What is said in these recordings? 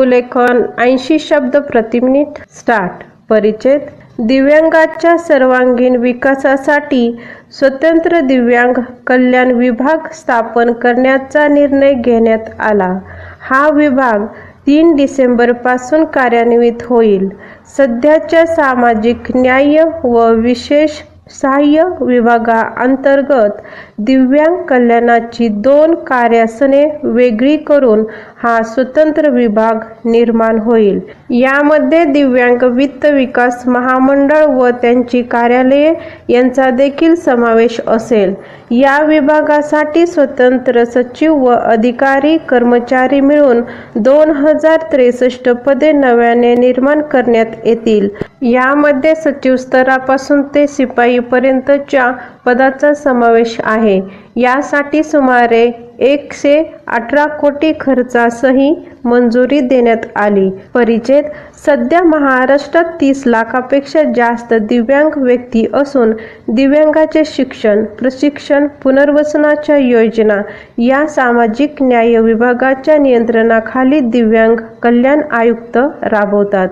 लघुलेखन ऐंशी शब्द प्रति मिनिट स्टार्ट. परिच्छेद दिव्यांगाच्या सर्वांगीण विकासासाठी स्वतंत्र दिव्यांग कल्याण विभाग स्थापन करण्याचा निर्णय घेण्यात आला. हा विभाग तीन डिसेंबरपासून कार्यान्वित होईल. सध्याच्या सामाजिक न्याय व विशेष सहाय्य विभागाअंतर्गत दिव्यांग कल्याणाची दोन कार्यासने वेगळी करून हा स्वतंत्र विभाग निर्माण होईल. यामध्ये दिव्यांग वित्त विकास महामंडळ व त्यांची कार्यालये यांचा देखील समावेश असेल. या विभागासाठी स्वतंत्र सचिव व अधिकारी कर्मचारी मिळून दोन हजार त्रेसष्ट पदे नव्याने निर्माण करण्यात येतील. यामध्ये सचिव स्तरापासून ते शिपाईपर्यंतच्या पदाचा समावेश आहे. यासाठी सुमारे एकशे अठरा कोटी खर्चासही मंजुरी देण्यात आली. परिचेत सध्या महाराष्ट्रात तीस लाखापेक्षा जास्त दिव्यांग व्यक्ती असून दिव्यांगाचे शिक्षण प्रशिक्षण पुनर्वसनाच्या योजना या सामाजिक न्याय विभागाच्या नियंत्रणाखाली दिव्यांग कल्याण आयुक्त राबवतात.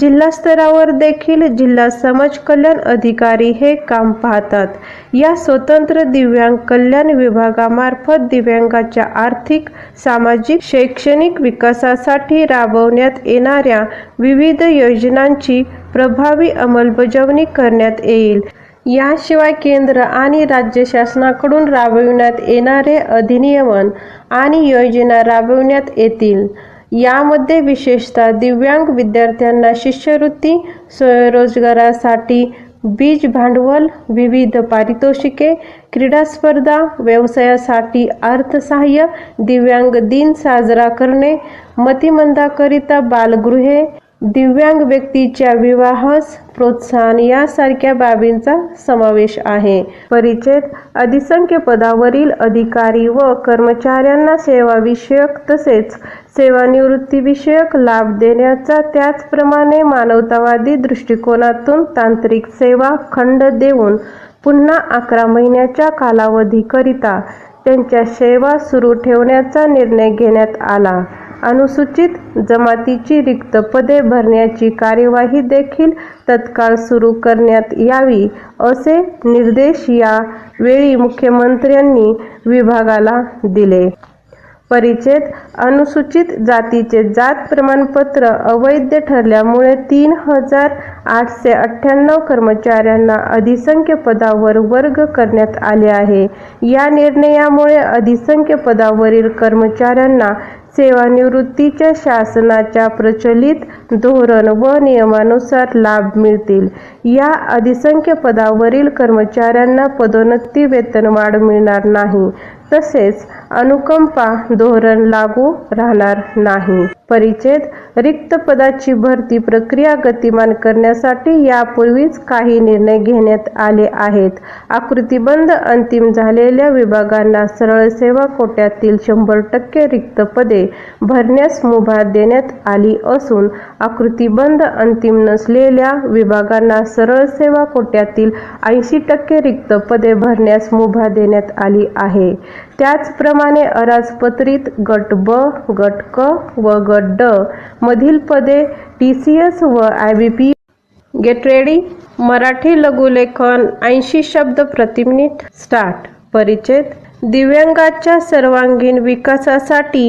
जिल्हा स्तरावर देखील जिल्हा समाज कल्याण अधिकारी हे काम पाहतात. या स्वतंत्र दिव्यांग कल्याण विभागामार्फत दिव्यांगाच्या आर्थिक सामाजिक शैक्षणिक विकासासाठी राबवण्यात येणाऱ्या विविध योजनांची प्रभावी अंमलबजावणी करण्यात येईल. याशिवाय केंद्र आणि राज्य शासनाकडून राबविण्यात येणारे अधिनियमन आणि योजना राबविण्यात येतील. यामध्ये विशेषतः दिव्यांग विद्यार्थ्यांना शिष्यवृत्ती स्वयंरोजगारासाठी बीज भांडवल विविध पारितोषिके क्रीडा स्पर्धा व्यवसायासाठी अर्थसहाय्य दिव्यांग दिन साजरा करणे मतिमंदाकरिता बालगृहे दिव्यांग व्यक्तीच्या विवाहास प्रोत्साहन यासारख्या बाबींचा समावेश आहे. परिच्छेद अधिसंख्य पदावरील अधिकारी व कर्मचाऱ्यांना सेवाविषयक तसेच सेवानिवृत्तीविषयक लाभ देण्याचा त्याचप्रमाणे मानवतावादी दृष्टिकोनातून तांत्रिक सेवा खंड देऊन पुन्हा अकरा महिन्याच्या कालावधीकरिता त्यांच्या सेवा सुरू ठेवण्याचा निर्णय घेण्यात आला. अनुसूचित जमातीची रिक्त पदे भरण्याची कार्यवाही देखील तत्काळ सुरू करण्यात यावी असे निर्देश या वेळी मुख्यमंत्र्यांनी विभागाला दिले. परिचित अनुसूचित जातीचे जात प्रमाणपत्र अवैध ठरल्यामुळे तीन हजार आठशे अठ्ठ्याण्णव कर्मचाऱ्यांना अधिसंख्य पदावर वर्ग करण्यात आले आहे. या निर्णयामुळे अधिसंख्य पदावरील कर्मचाऱ्यांना सेवानिवृत्तीच्या शासनाच्या प्रचलित धोरण व नियमानुसार लाभ मिळतील. या अधिसंख्य पदावरील कर्मचाऱ्यांना पदोन्नती वेतनवाढ मिळणार नाही. तसेच अनुकंपा धोरण लागू राहणार नाही. परिच्छेद रिक्त पदाची भरती प्रक्रिया गतिमान करण्यासाठी यापूर्वीच काही निर्णय घेण्यात आले आहेत. आकृतीबंध अंतिम झालेल्या विभागांना सरळ सेवा कोट्यातील शंभर टक्के रिक्त पदे भरण्यास मुभा देण्यात आली असून आकृतीबंध अंतिम नसलेल्या विभागांना सरळ सेवा कोट्यातील ऐंशी टक्के रिक्त पदे भरण्यास मुभा देण्यात आली आहे. त्याचप्रमाणे अराजपत्रित गट ब गट क व गट ड मधील पदे टी सी एस व I B P get ready Marathi लघुलेखन ऐंशी शब्द प्रति मिनिट. स्टार्ट परिच्छेद दिव्यांगाच्या सर्वांगीण विकासासाठी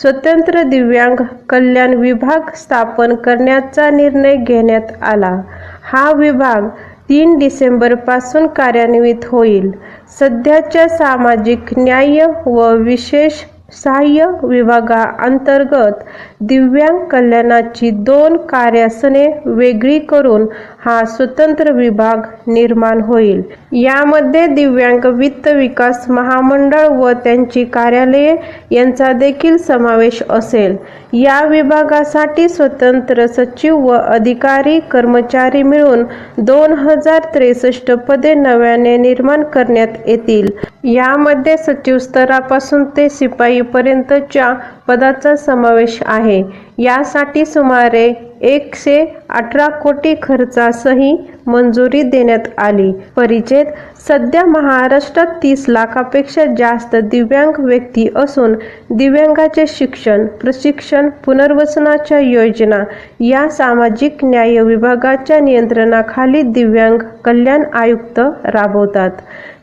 स्वतंत्र दिव्यांग कल्याण विभाग स्थापन करण्याचा निर्णय घेण्यात आला. हा विभाग तीन डिसेंबरपासून कार्यान्वित होईल. सध्याच्या सामाजिक न्याय व विशेष सहाय्य विभागाअंतर्गत दिव्यांग कल्याणाची दोन कार्यासने वेगळी करून हा स्वतंत्र विभाग निर्माण होईल. यामध्ये दिव्यांग वित्त विकास महामंडळ व त्यांची कार्यालये यांचा देखील समावेश असेल. या विभागासाठी स्वतंत्र सचिव व अधिकारी कर्मचारी मिळून दोन हजार त्रेसष्ट पदे नव्याने निर्माण करण्यात येतील. यामध्ये सचिव स्तरापासून ते शिपाईपर्यंतच्या पदाचा समावेश आहे. यासाठी सुमारे एकशे अठरा कोटी खर्चासही मंजुरी देण्यात आली. परिचेत सध्या महाराष्ट्रात तीस लाखापेक्षा जास्त दिव्यांग व्यक्ती असून दिव्यांगाचे शिक्षण प्रशिक्षण पुनर्वसनाच्या योजना या सामाजिक न्याय विभागाच्या नियंत्रणाखाली दिव्यांग कल्याण आयुक्त राबवतात.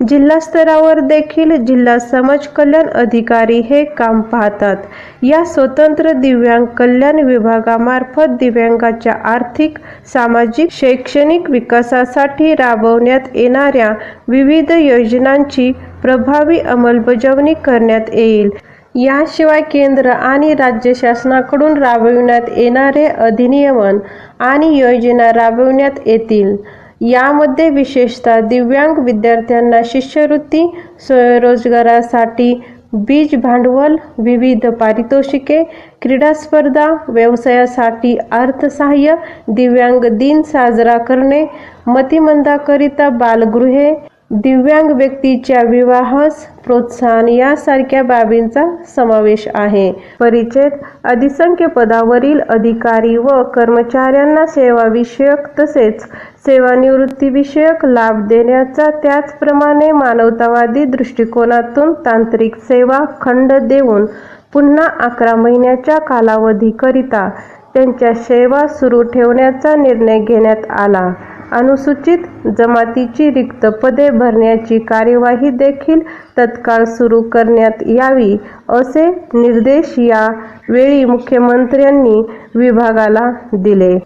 जिल्हा स्तरावर देखील जिल्हा समाज कल्याण अधिकारी हे काम पाहतात. या स्वतंत्र दिव्यांग कल्याण विभागामार्फत दिव्यांगाच्या आर्थिक सामाजिक शैक्षणिक विकासासाठी राबवण्यात येणाऱ्या विविध योजनांची प्रभावी अंमलबजावणी करण्यात येईल. याशिवाय केंद्र आणि राज्य शासनाकडून राबविण्यात येणारे अधिनियमन आणि योजना राबविण्यात येतील. यामध्ये विशेषतः दिव्यांग विद्यार्थ्यांना शिष्यवृत्ती स्वयंरोजगारासाठी बीज भांडवल विविध पारितोषिके क्रीडा स्पर्धा व्यवसायासाठी अर्थसहाय्य दिव्यांग दिन साजरा करणे मतिमंदाकरिता बालगृहे दिव्यांग व्यक्तीच्या विवाहास प्रोत्साहन यासारख्या बाबींचा समावेश आहे. परिचय अधिसंख्य पदावरील अधिकारी व कर्मचाऱ्यांना सेवाविषयक तसेच सेवानिवृत्तीविषयक लाभ देण्याचा त्याचप्रमाणे मानवतावादी दृष्टिकोनातून तांत्रिक सेवा खंड देऊन पुन्हा अकरा महिन्याच्या कालावधीकरिता त्यांच्या सेवा सुरू ठेवण्याचा निर्णय घेण्यात आला. अनुसूचित जमातीची रिक्त पदे भरण्याची कार्यवाही देखील तत्काळ सुरू करण्यात यावी असे निर्देश या वेळी मुख्यमंत्र्यांनी विभागाला दिले.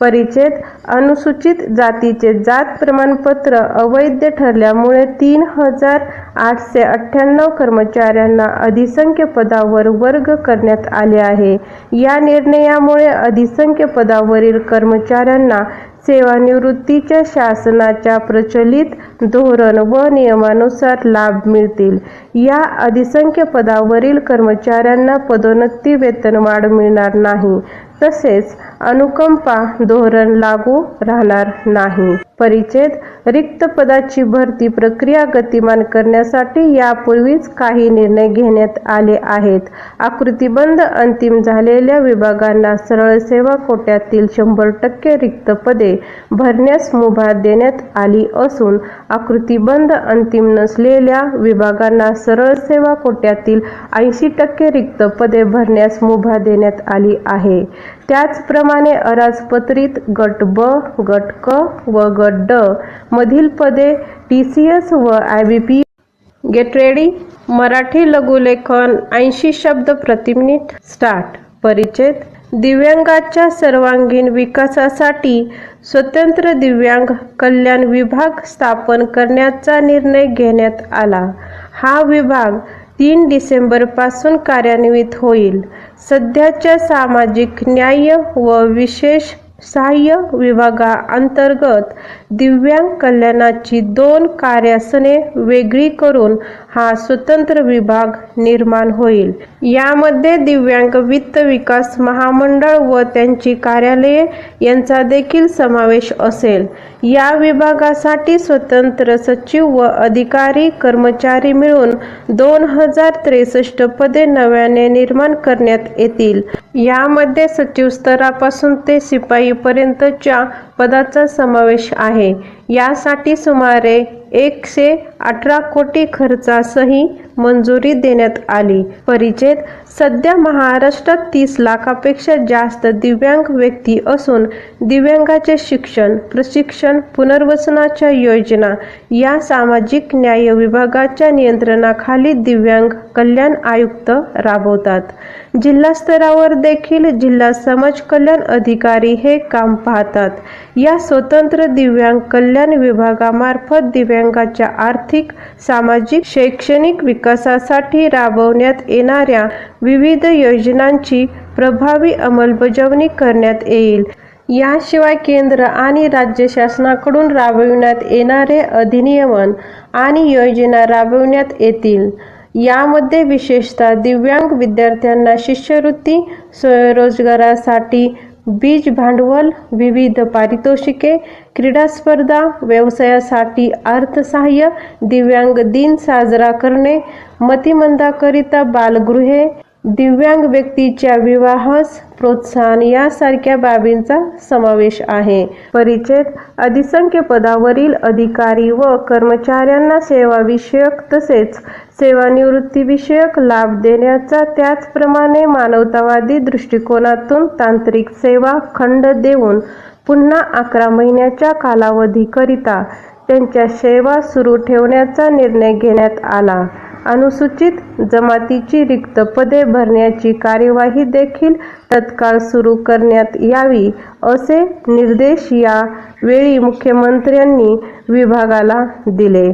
परिचित अनुसूचित जातीचे जात प्रमाणपत्र अवैध ठरल्यामुळे तीन हजार आठशे अठ्ठ्याण्णव कर्मचाऱ्यांना अधिसंख्य पदावर वर्ग करण्यात आले आहे. या निर्णयामुळे अधिसंख्य पदावरील कर्मचाऱ्यांना सेवानिवृत्तीच्या शासनाच्या प्रचलित धोरण व नियमानुसार लाभ मिळतील. या अधिसंख्य पदावरील कर्मचाऱ्यांना पदोन्नती वेतनवाढ मिळणार नाही. तसेच अनुकंपा धोरण लागू राहणार नाही. परिचय रिक्त पदाची भरती प्रक्रिया गतिमान करण्यासाठी यापूर्वीच काही निर्णय घेण्यात आले आहेत. आकृतीबंध अंतिम झालेल्या विभागांना सरळ सेवा कोट्यातील शंभर टक्के रिक्त पदे भरण्यास मुभा देण्यात आली असून आकृतीबंध अंतिम नसलेल्या विभागांना सरळ सेवा कोट्यातील ऐंशी टक्के रिक्त पदे भरण्यास मुभा देण्यात आली आहे. त्याचप्रमाणे अराजपत्रित गट ब गट क व गट ड मधील पदे टी सी एस व I B P get ready Marathi लघुलेखन ऐंशी शब्द प्रति मिनिट. स्टार्ट परिचय दिव्यांगाच्या सर्वांगीण विकासासाठी स्वतंत्र दिव्यांग कल्याण विभाग स्थापन करण्याचा निर्णय घेण्यात आला. हा विभाग तीन डिसेंबरपासून कार्यान्वित होईल. सध्याच्या सामाजिक न्याय व विशेष सहाय्य विभागाअंतर्गत दिव्यांग कल्याणाची दोन कार्यासने वेगळी करून हा स्वतंत्र विभाग निर्माण होईल. यामध्ये दिव्यांग वित्त विकास महामंडळ व त्यांची कार्यालये यांचा देखील समावेश असेल. या विभागासाठी स्वतंत्र सचिव व अधिकारी कर्मचारी मिळून दोन हजार त्रेसष्ट पदे नव्याने निर्माण करण्यात येतील. यामध्ये सचिव स्तरापासून ते शिपाईपर्यंतच्या पदाचा समावेश आहे. यासाठी सुमारे एकशे अठरा कोटी खर्चासही मंजुरी देण्यात आली. परिचय सध्या महाराष्ट्रात तीस लाखापेक्षा जास्त दिव्यांग व्यक्ती असून दिव्यांगाचे शिक्षण प्रशिक्षण पुनर्वसनाच्या योजना या सामाजिक न्याय विभागाच्या नियंत्रणाखाली दिव्यांग कल्याण आयुक्त राबवतात. जिल्हा स्तरावर देखील जिल्हा समाज कल्याण अधिकारी हे काम पाहतात. या स्वतंत्र दिव्यांग कल्याण विभागामार्फत दिव्यांगाच्या आर्थिक सामाजिक शैक्षणिक विकासासाठी राबवण्यात येणाऱ्या विविध योजनांची प्रभावी अंमलबजावणी करण्यात येईल. याशिवाय केंद्र आणि राज्य शासनाकडून राबविण्यात येणारे अधिनियमन आणि योजना राबविण्यात येतील. यामध्ये विशेषतः दिव्यांग विद्यार्थ्यांना शिष्यवृत्ती स्वयंरोजगारासाठी बीज भांडवल विविध पारितोषिके क्रीडा स्पर्धा व्यवसायासाठी अर्थसहाय्य दिव्यांग दिन साजरा करणे मतिमंदाकरिता बालगृहे दिव्यांग व्यक्तीच्या विवाहास प्रोत्साहन यासारख्या बाबींचा समावेश आहे. परिच्छेद अधिसंख्य पदावरील अधिकारी व कर्मचाऱ्यांना सेवाविषयक तसेच सेवानिवृत्तीविषयक लाभ देण्याचा त्याचप्रमाणे मानवतावादी दृष्टिकोनातून तांत्रिक सेवा खंड देऊन पुन्हा अकरा महिन्याच्या कालावधीकरिता त्यांच्या सेवा सुरू ठेवण्याचा निर्णय घेण्यात आला. अनुसूचित जमातीची रिक्त पदे भरण्याची कार्यवाही देखील तत्काळ सुरू करण्यात यावी असे निर्देश या वेळी मुख्यमंत्र्यांनी विभागाला दिले.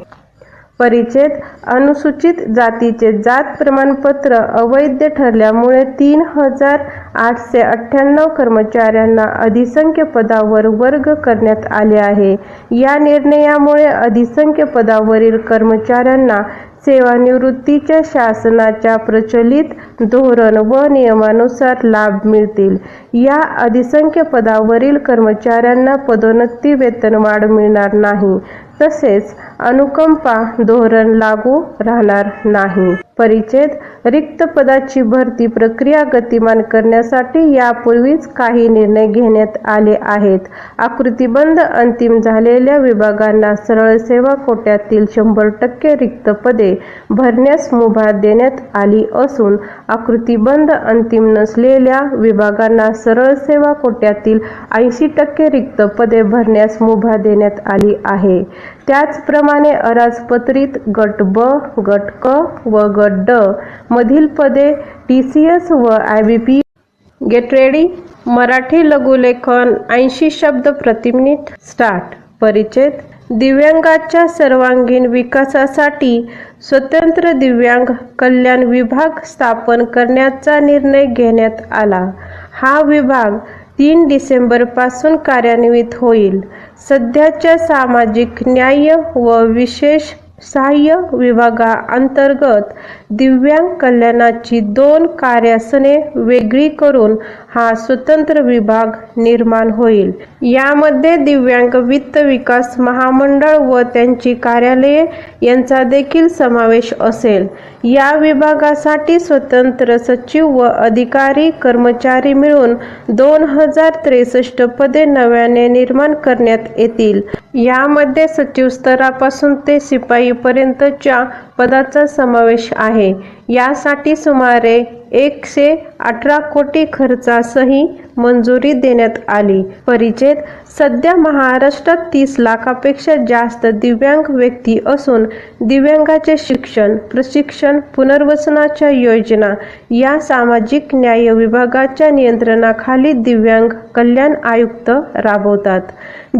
परिच्छेद अनुसूचित जातीचे जात प्रमाणपत्र अवैध ठरल्यामुळे तीन हजार आठशे अठ्ठ्याण्णव कर्मचाऱ्यांना अधिसंख्य पदावर वर्ग करण्यात आले आहे. या निर्णयामुळे अधिसंख्य पदावरील कर्मचाऱ्यांना सेवानिवृत्तीच्या शासनाच्या प्रचलित धोरण व नियमानुसार लाभ मिळतील. या अधिसंख्य पदावरील कर्मचाऱ्यांना पदोन्नती वेतनवाढ मिळणार नाही. तसेच अनुकंपा धोरण लागू राहणार नाही. परिच्छेद रिक्त पदाची भरती प्रक्रिया गतिमान करण्यासाठी यापूर्वीच काही निर्णय घेण्यात आले आहेत. आकृतीबंध अंतिम झालेल्या विभागांना सरळ सेवा कोट्यातील शंभर टक्के रिक्त पदे भरण्यास मुभा देण्यात आली असून आकृतीबंध अंतिम नसलेल्या विभागांना सरळ सेवा कोट्यातील ऐंशी टक्के रिक्त पदे भरण्यास मुभा देण्यात आली आहे. त्याचप्रमाणे अराजपत्रित गट ब गट क व गट ड मधील पदे टी सी एस व I B P get ready Marathi लघुलेखन ऐंशी शब्द प्रति मिनिट. स्टार्ट परिच्छेद दिव्यांगाच्या सर्वांगीण विकासासाठी स्वतंत्र दिव्यांग कल्याण विभाग स्थापन करण्याचा निर्णय घेण्यात आला. हा विभाग तीन डिसेंबरपासून कार्यान्वित होईल. सध्याच्या सामाजिक न्याय व विशेष सहाय्य विभागाअंतर्गत दिव्यांग कल्याणाची दोन कार्यासने वेगळी करून हा स्वतंत्र विभाग निर्माण होईल. यामध्ये दिव्यांग वित्त विकास महामंडळ व त्यांची कार्यालये यांचा देखील समावेश असेल. या विभागासाठी स्वतंत्र सचिव व अधिकारी कर्मचारी मिळून दोन हजार त्रेसष्ट पदे नव्याने निर्माण करण्यात येतील. यामध्ये सचिव स्तरापासून ते शिपाईपर्यंतच्या पदाचा समावेश आहे. यासाठी सुमारे एकशे अठरा कोटी खर्चासही मंजुरी देण्यात आली. परिचेत सध्या महाराष्ट्रात तीस लाखापेक्षा जास्त दिव्यांग व्यक्ती असून दिव्यांगाचे शिक्षण प्रशिक्षण पुनर्वसनाच्या योजना या सामाजिक न्याय विभागाच्या नियंत्रणाखाली दिव्यांग कल्याण आयुक्त राबवतात.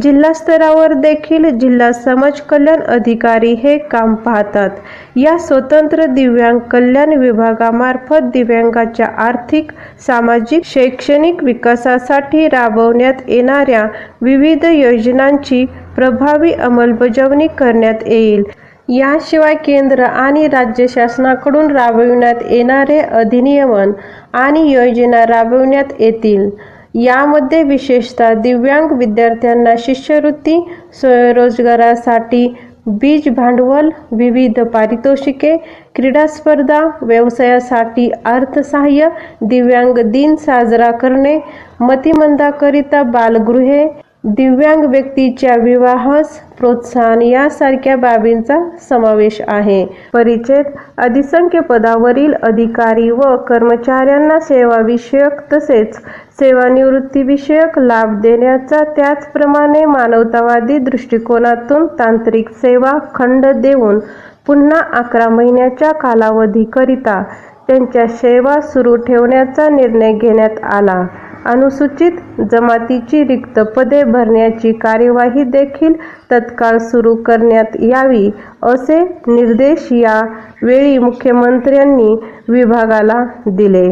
जिल्हा स्तरावर देखील जिल्हा समाज कल्याण अधिकारी हे काम पाहतात. या स्वतंत्र दिव्यांग कल्याण विभागामार्फत दिव्यांगाच्या आर्थिक सामाजिक शैक्षणिक विकासासाठी राबवण्यात येणाऱ्या विविध योजनांची प्रभावी अंमलबजावणी करण्यात येईल. याशिवाय केंद्र आणि राज्य शासनाकडून राबविण्यात येणारे अधिनियमन आणि योजना राबविण्यात येतील. यामध्ये विशेषतः दिव्यांग विद्यार्थ्यांना शिष्यवृत्ती स्वयंरोजगारासाठी बीज भांडवल विविध पारितोषिके क्रीडा स्पर्धा व्यवसायासाठी अर्थसहाय्य दिव्यांग दिन साजरा करणे मतिमंदाकरिता बालगृहे दिव्यांग व्यक्तीच्या विवाहास प्रोत्साहन यासारख्या बाबींचा समावेश आहे. परिच्छेद अधिसंख्य पदावरील अधिकारी व कर्मचाऱ्यांना सेवाविषयक तसेच सेवानिवृत्तीविषयक लाभ देण्याचा त्याचप्रमाणे मानवतावादी दृष्टिकोनातून तांत्रिक सेवा खंड देऊन पुन्हा अकरा महिन्याच्या कालावधीकरिता त्यांच्या सेवा सुरू ठेवण्याचा निर्णय घेण्यात आला. अनुसूचित जमातीची रिक्त पदे भरण्याची कार्यवाही देखील तत्काळ सुरू करण्यात यावी असे निर्देश या वेळी मुख्यमंत्र्यांनी विभागाला दिले.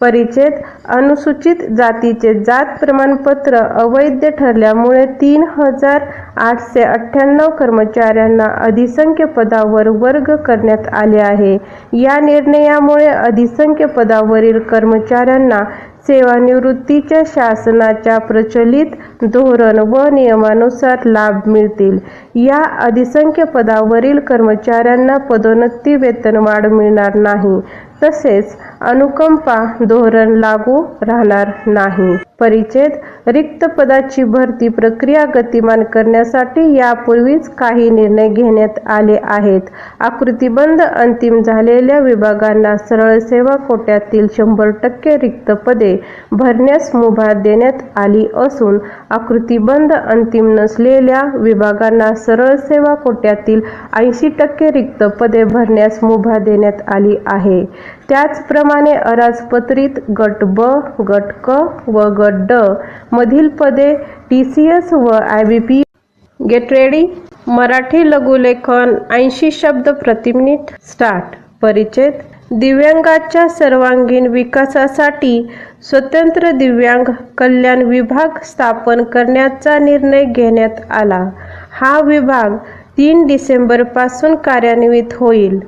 परिचित अनुसूचित जातीचे जात प्रमाणपत्र अवैध ठरल्यामुळे तीन हजार आठशे अठ्ठ्याण्णव कर्मचाऱ्यांना अधिसंख्य पदावर वर्ग करण्यात आले आहे. या निर्णयामुळे अधिसंख्य पदावरील कर्मचाऱ्यांना सेवानिवृत्तीच्या शासनाच्या प्रचलित धोरण व नियमानुसार लाभ मिळतील. या अधिसंख्य पदावरील कर्मचाऱ्यांना पदोन्नती वेतनवाढ मिळणार नाही. तसेच अनुकंपा धोरण लागू राहणार नाही. परिच्छेद रिक्त पदाची भरती प्रक्रिया गतिमान करण्यासाठी यापूर्वीच काही निर्णय घेण्यात आले आहेत. आकृतीबंध अंतिम झालेल्या विभागांना सरळ सेवा कोट्यातील शंभर टक्के रिक्त पदे भरण्यास मुभा देण्यात आली असून आकृतीबंध अंतिम नसलेल्या विभागांना सरळ सेवा कोट्यातील ऐंशी टक्के रिक्त पदे भरण्यास मुभा देण्यात आली आहे. त्याचप्रमाणे अराजपत्रित गट ब गट क व गट ड मधील पदे टी सी एस व I B P get ready. Marathi लघुलेखन ऐंशी शब्द प्रति मिनिट स्टार्ट. परिचय दिव्यांगाच्या सर्वांगीण विकासासाठी स्वतंत्र दिव्यांग कल्याण विभाग स्थापन करण्याचा निर्णय घेण्यात आला. हा विभाग तीन डिसेंबरपासून कार्यान्वित होईल.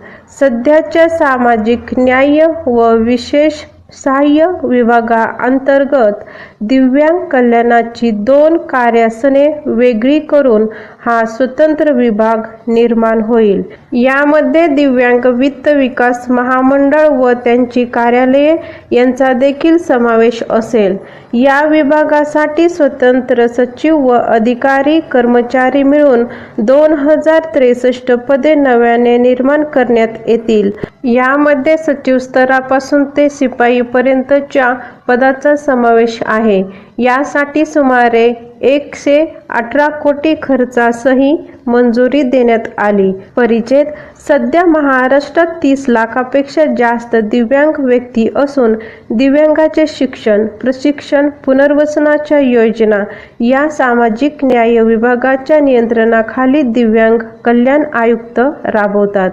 सध्याच्या सामाजिक न्याय व विशेष सहाय्य विभागाअंतर्गत दिव्यांग कल्याणाची दोन कार्यासने वेगळी करून हा स्वतंत्र विभाग निर्माण होईल. यामध्ये दिव्यांग वित्त विकास महामंडळ व त्यांची कार्यालये यांचा देखील समावेश असेल. या विभागासाठी स्वतंत्र सचिव व अधिकारी कर्मचारी मिळून दोन हजार त्रेसष्ट पदे नव्याने निर्माण करण्यात येतील. यामध्ये सचिव स्तरापासून ते शिपाईपर्यंतच्या पदाचा समावेश आहे. यासाठी सुमारे एकशे अठरा कोटी खर्चासही मंजुरी देण्यात आली. परिचेत सध्या महाराष्ट्रात तीस लाखापेक्षा जास्त दिव्यांग व्यक्ती असून दिव्यांगाचे शिक्षण प्रशिक्षण पुनर्वसनाच्या योजना या सामाजिक न्याय विभागाच्या नियंत्रणाखाली दिव्यांग कल्याण आयुक्त राबवतात.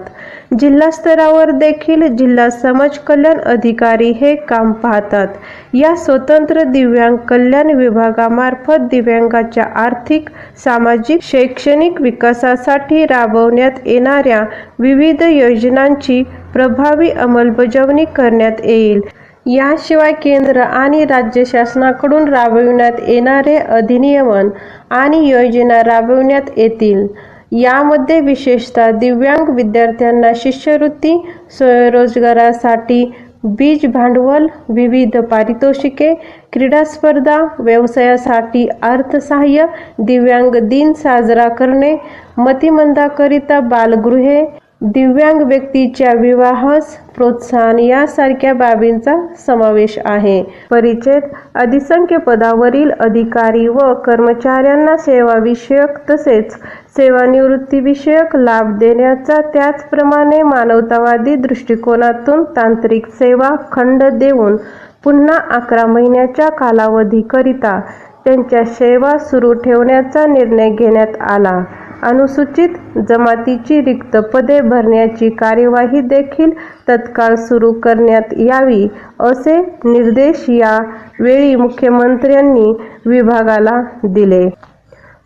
जिल्हा स्तरावर देखील जिल्हा समाज कल्याण अधिकारी हे काम पाहतात. या स्वतंत्र दिव्यांग कल्याण विभागामार्फत दिव्यांगाच्या आर्थिक सामाजिक शैक्षणिक विकासासाठी राबवण्यात येणाऱ्या विविध योजनांची प्रभावी अंमलबजावणी करण्यात येईल. याशिवाय केंद्र आणि राज्य शासनाकडून राबविण्यात येणारे अधिनियमन आणि योजना राबविण्यात येतील. यामध्ये विशेषतः दिव्यांग विद्यार्थ्यांना शिष्यवृत्ती स्वयंरोजगारासाठी बीज भांडवल विविध पारितोषिके क्रीडा स्पर्धा व्यवसायासाठी अर्थसहाय्य दिव्यांग दिन साजरा करणे मतिमंदाकरिता बालगृहे दिव्यांग व्यक्तीच्या विवाहास प्रोत्साहन यासारख्या बाबींचा समावेश आहे. परिच्छेद अधिसंख्य पदावरील अधिकारी व कर्मचाऱ्यांना सेवाविषयक तसेच सेवानिवृत्तीविषयक लाभ देण्याचा त्याचप्रमाणे मानवतावादी दृष्टिकोनातून तांत्रिक सेवा खंड देऊन पुन्हा अकरा महिन्याच्या कालावधीकरिता त्यांच्या सेवा सुरू ठेवण्याचा निर्णय घेण्यात आला. अनुसूचित जमातीची रिक्त पदे भरण्याची कार्यवाही देखील तत्काळ सुरू करण्यात यावी असे निर्देश या वेळी मुख्यमंत्र्यांनी विभागाला दिले.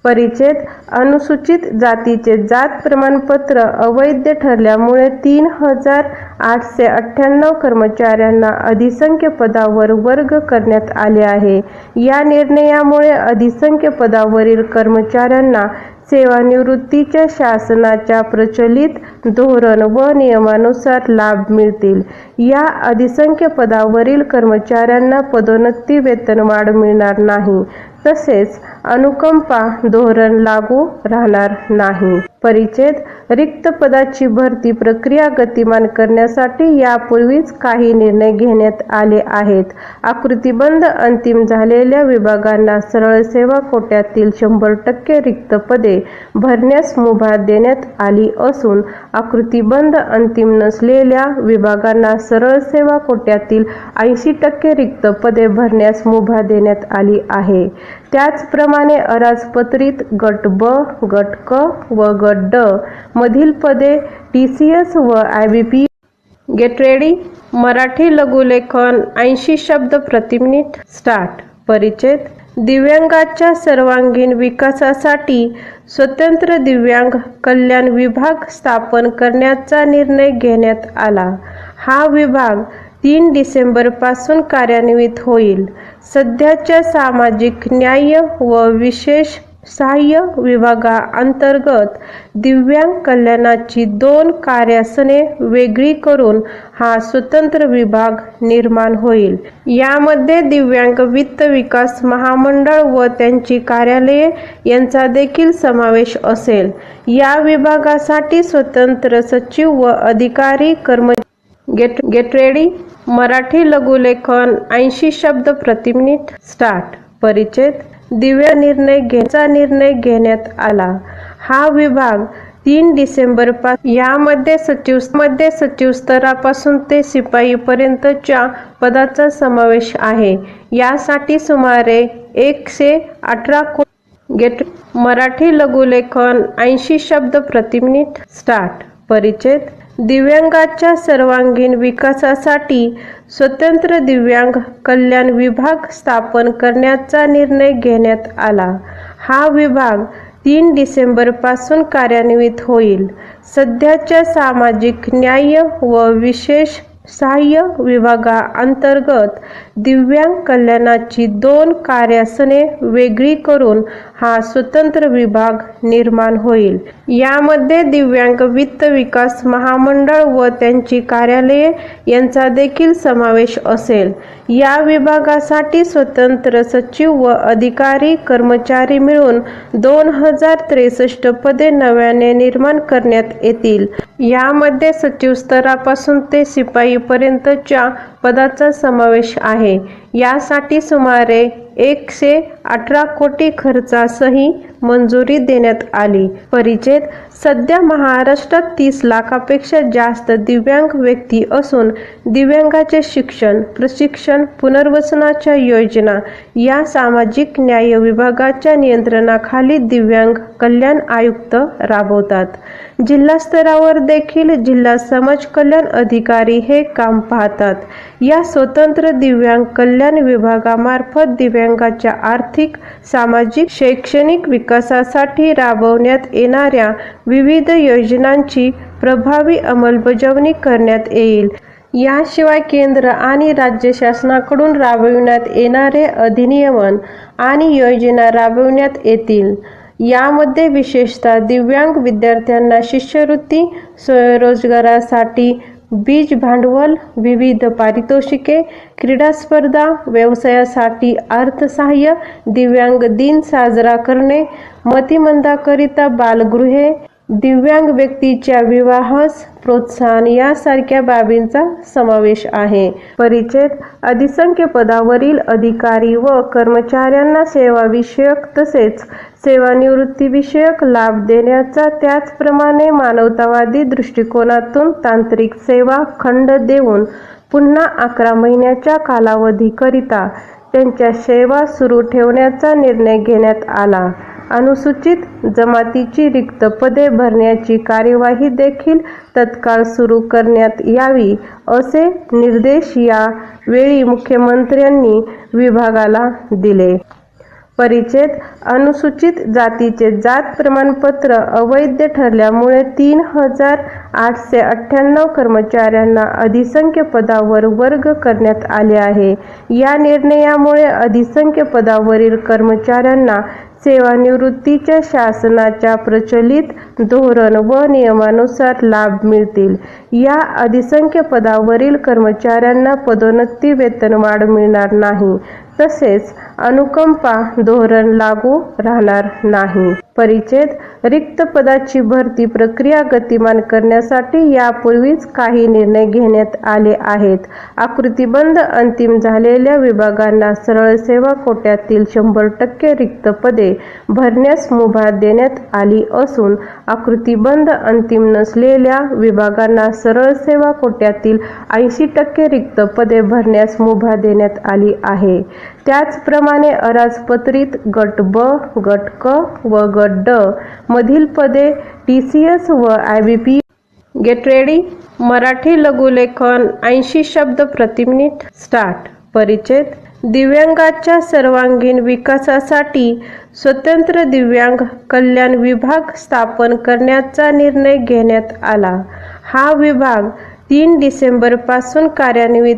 परिचित अनुसूचित जातीचे जात प्रमाणपत्र अवैध ठरल्यामुळे तीन हजार आठशे अठ्ठ्याण्णव कर्मचाऱ्यांना अधिसंख्य पदावर वर्ग करण्यात आले आहे. या निर्णयामुळे अधिसंख्य पदावरील कर्मचाऱ्यांना सेवानिवृत्तीच्या शासनाच्या प्रचलित धोरण व नियमानुसार लाभ मिळतील. या अधिसंख्य पदावरील कर्मचाऱ्यांना पदोन्नती वेतनवाढ मिळणार नाही. तसेच अनुकंपा धोरण लागू राहणार नाही. परिच्छेद रिक्त पदाची भरती प्रक्रिया गतिमान करण्यासाठी यापूर्वीच काही निर्णय घेण्यात आले आहेत. आकृतीबंध अंतिम झालेल्या विभागांना सरळ सेवा कोट्यातील शंभर टक्के रिक्त पदे भरण्यास मुभा देण्यात आली असून आकृतीबंध अंतिम नसलेल्या विभागांना सरळ सेवा कोट्यातील ऐंशी टक्के रिक्त पदे भरण्यास मुभा देण्यात आली आहे. त्याचप्रमाणे अराजपत्रित गट ब गट क व गट ड मधील पदे टी सी एस व I B P get ready Marathi लघुलेखन ऐंशी शब्द प्रति मिनिट स्टार्ट परिचय दिव्यांगाच्या सर्वांगीण विकासासाठी स्वतंत्र दिव्यांग कल्याण विभाग स्थापन करण्याचा निर्णय घेण्यात आला. हा विभाग तीन डिसेंबरपासून कार्यान्वित होईल. सध्याच्या सामाजिक न्याय व विशेष सहाय्य विभागाअंतर्गत दिव्यांग कल्याणाची दोन कार्यासने वेगळी करून हा स्वतंत्र विभाग निर्माण होईल. यामध्ये दिव्यांग वित्त विकास महामंडळ व त्यांची कार्यालये यांचा देखील समावेश असेल. या विभागासाठी स्वतंत्र सचिव व अधिकारी कर्मचारी गेट गेट रेडी मराठी लघुलेखन ऐंशी शब्द प्रति मिनिट स्टार्ट परिचय दिव्य निर्णय घेण्याचा निर्णय घेण्यात आला. हा विभाग तीन डिसेंबर पास यामध्ये सचिवमध्ये सचिव स्तरापासून ते शिपाईपर्यंतच्या पदाचा समावेश आहे. यासाठी सुमारे एकशे अठरा को गेट मराठी लघुलेखन ऐंशी शब्द प्रति मिनिट स्टार्ट परिचय दिव्यांगाच्या सर्वांगीण विकासासाठी स्वतंत्र दिव्यांग कल्याण विभाग स्थापन करण्याचा निर्णय घेण्यात आला. हा विभाग तीन डिसेंबरपासून कार्यान्वित होईल. सध्याच्या सामाजिक न्याय व विशेष सहाय्य विभागाअंतर्गत दिव्यांग कल्याणाची दोन कार्यासने वेगळी करून हा स्वतंत्र विभाग निर्माण होईल. यामध्ये दिव्यांग वित्त विकास महामंडळ व त्यांची कार्यालये यांचा देखील समावेश असेल. या विभागासाठी स्वतंत्र सचिव व अधिकारी कर्मचारी मिळून दोन हजार त्रेसष्ट पदे नव्याने निर्माण करण्यात येतील. यामध्ये सचिव स्तरापासून ते जानेवारीपर्यंतच्या पदाचा समावेश आहे. यासाठी सुमारे एकशे अठरा कोटी खर्चासही मंजुरी देण्यात आली. परिचय सध्या महाराष्ट्रात तीस लाखापेक्षा जास्त दिव्यांग व्यक्ती असून दिव्यांगाचे शिक्षण प्रशिक्षण पुनर्वसनाच्या योजना या सामाजिक न्याय विभागाच्या नियंत्रणाखाली दिव्यांग कल्याण आयुक्त राबवतात. जिल्हा स्तरावर देखील जिल्हा समाज कल्याण अधिकारी हे काम पाहतात. या स्वतंत्र दिव्यांग कल्याण विभागामार्फत दिव्यांगाच्या आर्थिक सामाजिक शैक्षणिक विकासासाठी राबवण्यात येणाऱ्या विविध योजनांची प्रभावी अंमलबजावणी करण्यात येईल. याशिवाय केंद्र आणि राज्य शासनाकडून राबविण्यात येणारे अधिनियमन आणि योजना राबविण्यात येतील. यामध्ये विशेषतः दिव्यांग विद्यार्थ्यांना शिष्यवृत्ती स्वयंरोजगारासाठी बीज भांडवल विविध पारितोषिके क्रीडा स्पर्धा व्यवसायासाठी अर्थसहाय्य दिव्यांग दिन साजरा करणे मतिमंदाकरिता बालगृहे दिव्यांग व्यक्तीच्या विवाहास प्रोत्साहन यासारख्या बाबींचा समावेश आहे. परिचय अधिसंख्य पदावरील अधिकारी व कर्मचाऱ्यांना सेवाविषयक तसेच सेवानिवृत्तीविषयक लाभ देण्याचा त्याचप्रमाणे मानवतावादी दृष्टिकोनातून तांत्रिक सेवा खंड देऊन पुन्हा अकरा महिन्याच्या कालावधीकरिता त्यांच्या सेवा सुरू ठेवण्याचा निर्णय घेण्यात आला. अनुसूचित जमातीची रिक्त पदे भरण्याची कार्यवाही देखील तत्काळ सुरू करण्यात यावी असे निर्देश या वेळी मुख्यमंत्र्यांनी विभागाला दिले. परिचय अनुसूचित जातीचे जात प्रमाणपत्र अवैध ठरल्यामुळे तीन हजार आठशे अठ्ठ्याण्णव कर्मचाऱ्यांना अधिसंख्य पदावर वर्ग करण्यात आले आहे. या निर्णयामुळे अधिसंख्य पदावरील कर्मचाऱ्यांना सेवानिवृत्तीच्या शासनाच्या प्रचलित धोरण व नियमानुसार लाभ मिळतील. या अधिसंख्य पदावरील कर्मचाऱ्यांना पदोन्नती वेतनवाढ मिळणार नाही. तसेच अनुकंपा धोरण लागू राहणार नाही. परिचय रिक्त पदाची भरती प्रक्रिया गतिमान करण्यासाठी यापूर्वीच काही निर्णय घेण्यात आले आहेत. आकृतीबंध अंतिम झालेल्या विभागांना सरळ सेवा कोट्यातील शंभर टक्के रिक्त पदे भरण्यास मुभा देण्यात आली असून आकृतीबंध अंतिम नसलेल्या विभागांना सरळ सेवा कोट्यातील ऐंशी टक्के रिक्त पदे भरण्यास मुभा देण्यात आली आहे. त्याचप्रमाणे अराजपत्रित गट ब गट क व गट ड मधील पदे टी सी एस व I B P get ready Marathi लघुलेखन ऐंशी शब्द प्रति मिनिट स्टार्ट परिचय दिव्यांगाच्या सर्वांगीण विकासासाठी स्वतंत्र दिव्यांग कल्याण विभाग स्थापन करण्याचा निर्णय घेण्यात आला. हा विभाग तीन डिसेंबरपासून कार्यान्वित